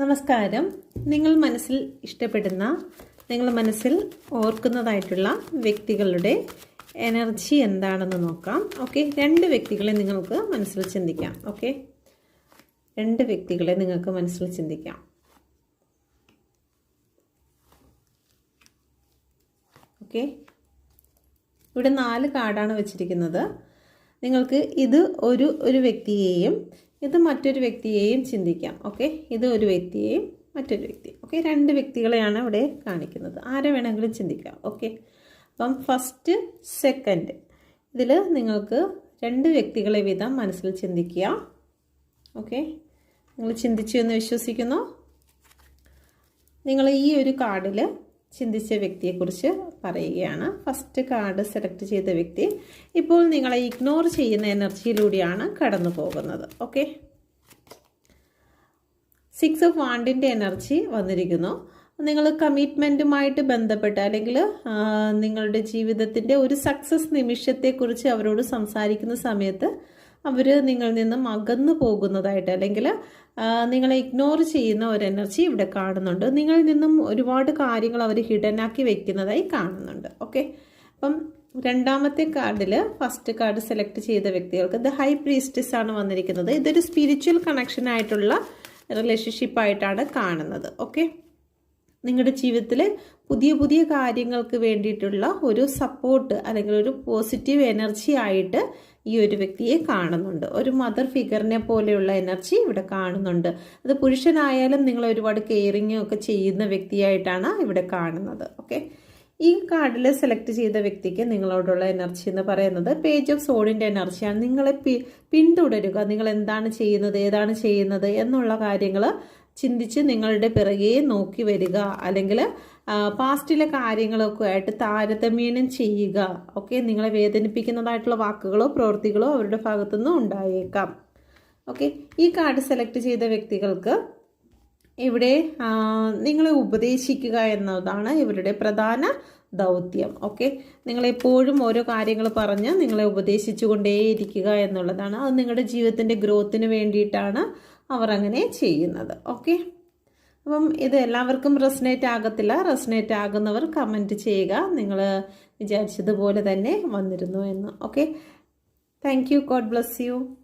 നമസ്കാരം. നിങ്ങൾ മനസ്സിൽ ഇഷ്ടപ്പെടുന്ന നിങ്ങൾ മനസ്സിൽ ഓർക്കുന്നതായിട്ടുള്ള വ്യക്തികളുടെ എനർജി എന്താണെന്ന് നോക്കാം. ഓക്കെ? രണ്ട് വ്യക്തികളെ നിങ്ങൾക്ക് മനസ്സിൽ ചിന്തിക്കാം. ഓക്കെ? രണ്ട് വ്യക്തികളെ നിങ്ങൾക്ക് മനസ്സിൽ ചിന്തിക്കാം. ഓക്കെ? ഇവിടെ നാല് കാർഡാണ് വെച്ചിരിക്കുന്നത്. നിങ്ങൾക്ക് ഇത് ഒരു ഒരു വ്യക്തിയെയും ഇത് മറ്റൊരു വ്യക്തിയെയും ചിന്തിക്കാം ഓക്കെ ഇത് ഒരു വ്യക്തിയെയും മറ്റൊരു വ്യക്തി ഓക്കെ രണ്ട് വ്യക്തികളെയാണ് ഇവിടെ കാണിക്കുന്നത്. ആരെ വേണമെങ്കിലും ചിന്തിക്കാം ഓക്കെ അപ്പം ഫസ്റ്റ് സെക്കൻഡ് ഇതിൽ നിങ്ങൾക്ക് രണ്ട് വ്യക്തികളെ വീതം മനസ്സിൽ ചിന്തിക്കുക ഓക്കെ നിങ്ങൾ ചിന്തിച്ചു എന്ന് വിശ്വസിക്കുന്നു. നിങ്ങൾ ഈ ഒരു കാർഡിൽ ചിന്തിച്ച വ്യക്തിയെക്കുറിച്ച് പറയുകയാണ്. ഫസ്റ്റ് കാർഡ് സെലക്ട് ചെയ്ത വ്യക്തി. ഇപ്പോൾ നിങ്ങളെ ഇഗ്നോർ ചെയ്യുന്ന എനർജിയിലൂടെയാണ് കടന്നു പോകുന്നത്. ഓക്കെ സിക്സ് ഓഫ് വാണ്ടിന്റെ എനർജി വന്നിരിക്കുന്നു. നിങ്ങൾ കമ്മിറ്റ്മെന്റുമായിട്ട് ബന്ധപ്പെട്ട് അല്ലെങ്കിൽ നിങ്ങളുടെ ജീവിതത്തിന്റെ ഒരു സക്സസ് നിമിഷത്തെക്കുറിച്ച് അവരോട് സംസാരിക്കുന്ന സമയത്ത് അവർ നിങ്ങളിൽ നിന്നും അകന്നു പോകുന്നതായിട്ട് അല്ലെങ്കിൽ നിങ്ങളെ ഇഗ്നോർ ചെയ്യുന്ന ഒരു എനർജി ഇവിടെ കാണുന്നുണ്ട്. നിങ്ങളിൽ നിന്നും ഒരുപാട് കാര്യങ്ങൾ അവർ ഹിഡനാക്കി വെക്കുന്നതായി കാണുന്നുണ്ട്. ഓക്കെ അപ്പം രണ്ടാമത്തെ കാർഡിൽ ഫസ്റ്റ് കാർഡ് സെലക്ട് ചെയ്ത വ്യക്തികൾക്ക് ദ ഹൈ പ്രീസ്റ്റസ് ആണ് വന്നിരിക്കുന്നത്. ഇതൊരു സ്പിരിച്വൽ കണക്ഷൻ ആയിട്ടുള്ള റിലേഷൻഷിപ്പ് ആയിട്ടാണ് കാണുന്നത്. ഓക്കെ നിങ്ങളുടെ ജീവിതത്തിൽ പുതിയ പുതിയ കാര്യങ്ങൾക്ക് വേണ്ടിയിട്ടുള്ള ഒരു സപ്പോർട്ട് അല്ലെങ്കിൽ ഒരു പോസിറ്റീവ് എനർജി ആയിട്ട് ഈ ഒരു വ്യക്തിയെ കാണുന്നുണ്ട്. ഒരു മദർ ഫിഗറിനെ പോലെയുള്ള എനർജി ഇവിടെ കാണുന്നുണ്ട്. അത് പുരുഷനായാലും നിങ്ങൾ ഒരുപാട് കെയറിങ്ങും ഒക്കെ ചെയ്യുന്ന വ്യക്തിയായിട്ടാണ് ഇവിടെ കാണുന്നത്. ഓക്കെ ഈ കാർഡിൽ സെലക്ട് ചെയ്ത വ്യക്തിക്ക് നിങ്ങളോടുള്ള എനർജി എന്ന് പറയുന്നത് പേജ് ഓഫ് സോഡിന്റെ എനർജിയാണ് നിങ്ങളെ പിന്തുടരുക. നിങ്ങൾ എന്താണ് ചെയ്യുന്നത് ഏതാണ് ചെയ്യുന്നത് എന്നുള്ള കാര്യങ്ങൾ ചിന്തിച്ച് നിങ്ങളുടെ പിറകെ നോക്കി വരിക. അല്ലെങ്കിൽ പാസ്റ്റിലെ കാര്യങ്ങളൊക്കെ ആയിട്ട് താരതമ്യേനം ചെയ്യുക. ഓക്കെ? നിങ്ങളെ വേദനിപ്പിക്കുന്നതായിട്ടുള്ള വാക്കുകളോ പ്രവൃത്തികളോ അവരുടെ ഭാഗത്തുനിന്ന് ഉണ്ടായേക്കാം. ഓക്കെ? ഈ കാർഡ് സെലക്ട് ചെയ്ത വ്യക്തികൾക്ക് ഇവിടെ നിങ്ങളെ ഉപദേശിക്കുക എന്നതാണ് ഇവരുടെ പ്രധാന ദൗത്യം. ഓക്കെ? നിങ്ങളെപ്പോഴും ഓരോ കാര്യങ്ങൾ പറഞ്ഞ് നിങ്ങളെ ഉപദേശിച്ചു കൊണ്ടേയിരിക്കുക എന്നുള്ളതാണ്. അത് നിങ്ങളുടെ ജീവിതത്തിന്റെ ഗ്രോത്തിന് വേണ്ടിയിട്ടാണ്. അവർ അങ്ങനെ ചെയ്യുന്നത്. ഓക്കെ അപ്പം ഇത് എല്ലാവർക്കും റെസനേറ്റ് ആകത്തില്ല. റെസനേറ്റ് ആകുന്നവർ കമന്റ് ചെയ്യുക. നിങ്ങൾ വിചാരിച്ചതുപോലെ തന്നെ വന്നിരുന്നു എന്ന്. Okay thank you God bless you